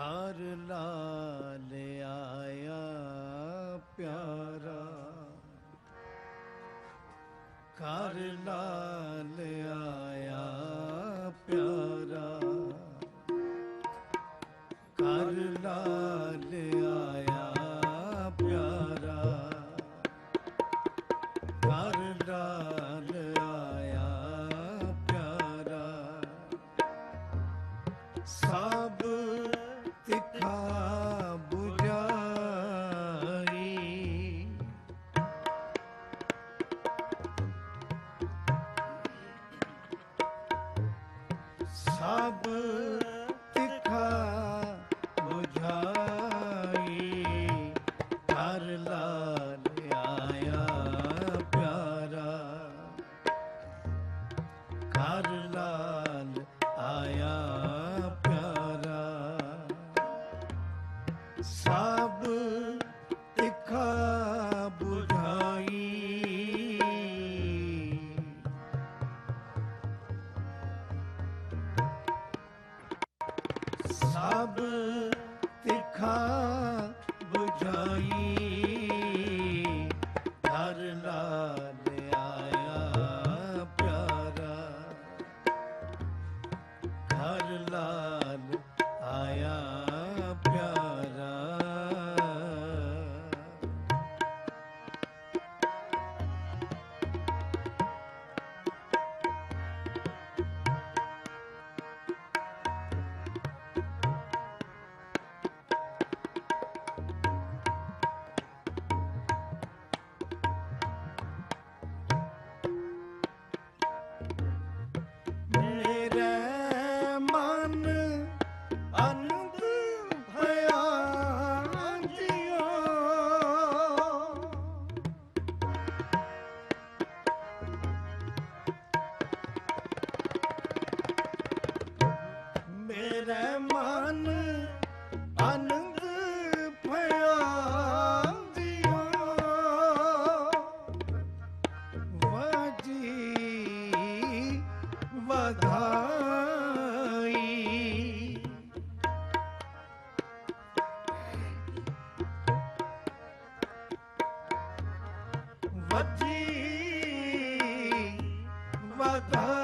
ਹਾਰ ਲਾਲ ਆਇਆ, ਪਿਆਰਾ। ਕਰ ਲਾਲ ਆਇਆ, ਪਿਆਰਾ। ਕਰ ਲਾਲ ਆਇਆ, ਪਿਆਰਾ। ਕਰ ਲਾਲ ਆਇਆ, ਪਿਆਰਾ। ਸਾ ਸਭ ਤਿਖਾ ਬੁਝਾਈ। ਬੱਜੀ ਵਦਾ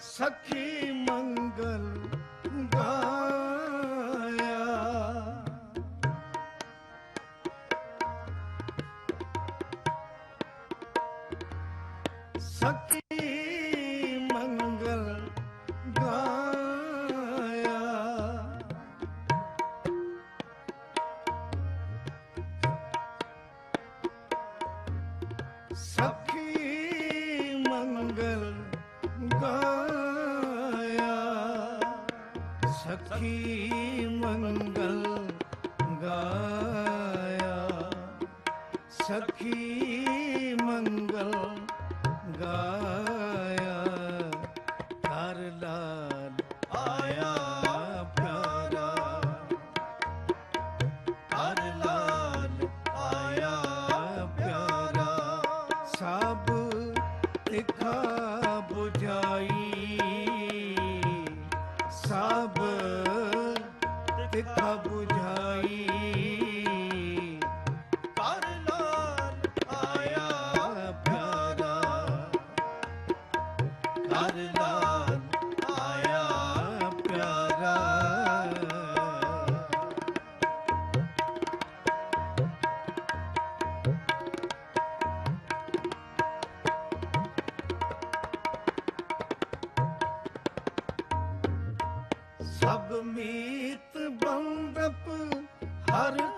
ਸਖੀ ਮੀਤ ਬੰਦਪ ਹਰਖ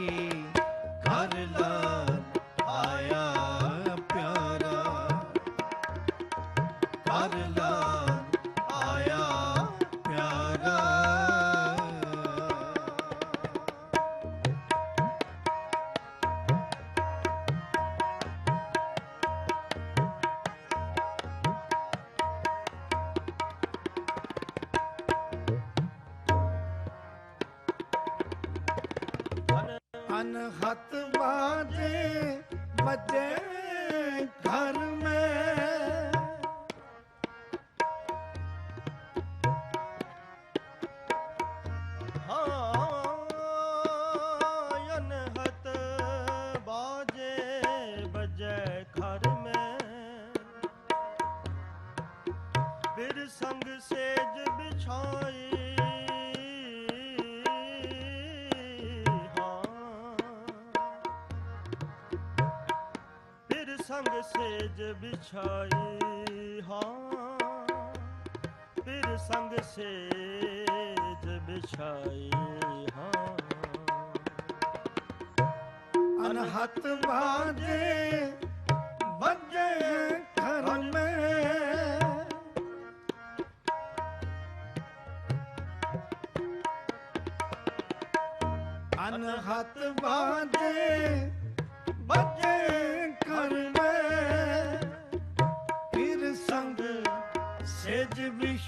ਤਨ ਹੱਥ ਬਾਜੇ ਵੱਜੇ ਘਰ ਮੈਂ। ਸੰਗ ਸੇਜ ਬਿਛਾਈ ਸੰਗ ਸੇਜ ਵਿਛਾਈ, ਹਾਂ। ਤੇਰੇ ਸੰਗ ਸੇਜ ਵਿਛਾਈ, ਹਾਂ। ਅਨਹਤ ਬਾਜੇ ਬੱਜੇ ਘਰ ਮੈਂ। ਅਨਹਤ ਬਾਜੇ ਬੱਜੇ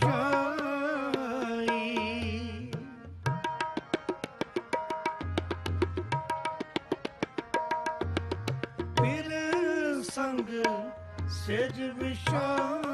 ਸ਼ਾਈ ਪਿਰ ਸੰਗ ਸੇਜ ਵਿਸ਼ਾ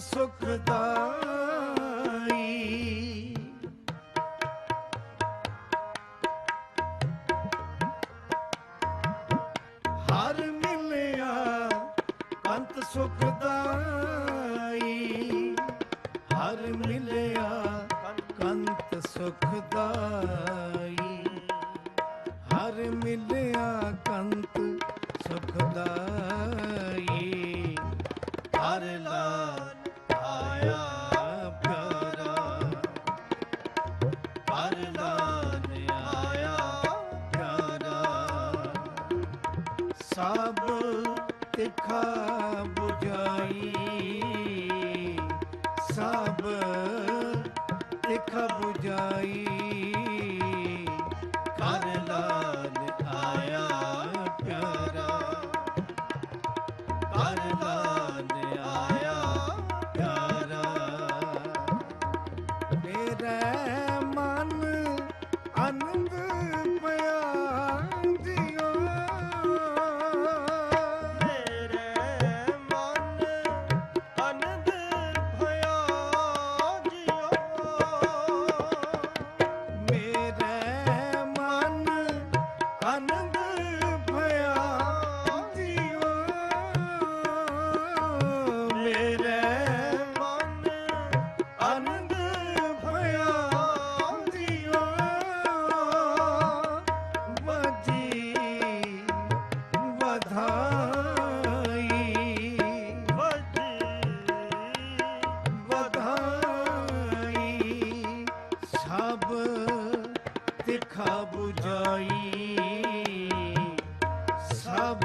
ਸੁਖਦਾਈ। ਹਰ ਮਿਲਿਆ ਕੰਤ ਸੁਖਦਾਈ। ਹਰ ਮਿਲਿਆ ਕੰਤ ਸੁਖਦਾਈ। ਹਰ ਮਿਲਿਆ ਕੰਤ ਸੁਖਦਾਈ। ਹਰ ਲਾਲ ਸਭ ਤਿਖਾ 부ਝਾਈ ਸਭ ਤਿਖਾ 부ਜਾਈ ਸਭ ਦਿਖਾ 부ਝਾਈ ਸਭ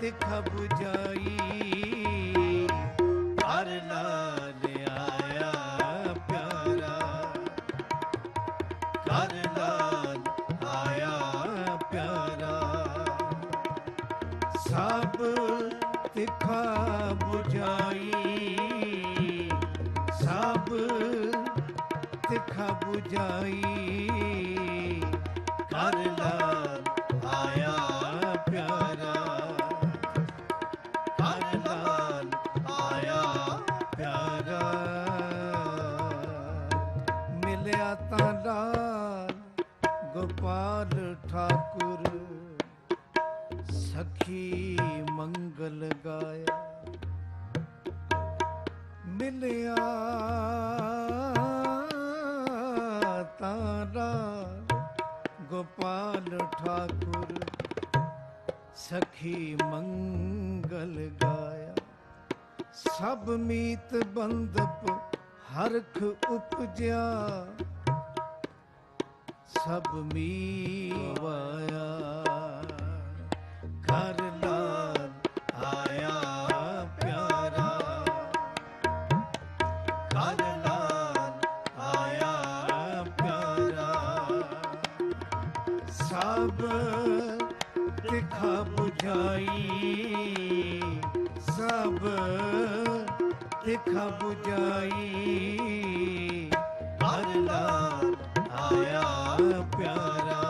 ਦਿਖਾ 부ਝਾਈ ਹਰ ਆਇਆ ਪਿਆਰਾ। ਕਰ ਲਾਲ ਆਇਆ ਪਿਆਰਾ। ਸਭ ਦਿਖਾ 부ਝਾਈ ਤਿਖਾ 부ਜਾਈ ਕਰ ਲਾਲ ਆਇਆ ਪਿਆਰਾ। ਕਰ ਲਾਲ ਆਇਆ ਪਿਆਰਾ। ਮਿਲਿਆ ਤਾਂ ਲਾਲ ਗੋਪਾਲ ਠਾਕੁਰ। ਸਖੀ ਮੰਗਲ ਗਾਇਆ। ਮਿਲਿਆ ਤਾਰਾ ਗੋਪਾਲ ਠਾਕੁਰ ਸਖੀ ਮੰਗਲ ਗਾਇਆ। ਸਭ ਮੀਤ ਬੰਦਪ ਹਰਖ ਉਪਜਿਆ। ਸਭ ਮੀਵਾਇਆ। ਕਰ ਤਿਖਾ 부ਜਾਈ। ਕਰ ਲਾਲ ਆਇਆ ਪਿਆਰਾ।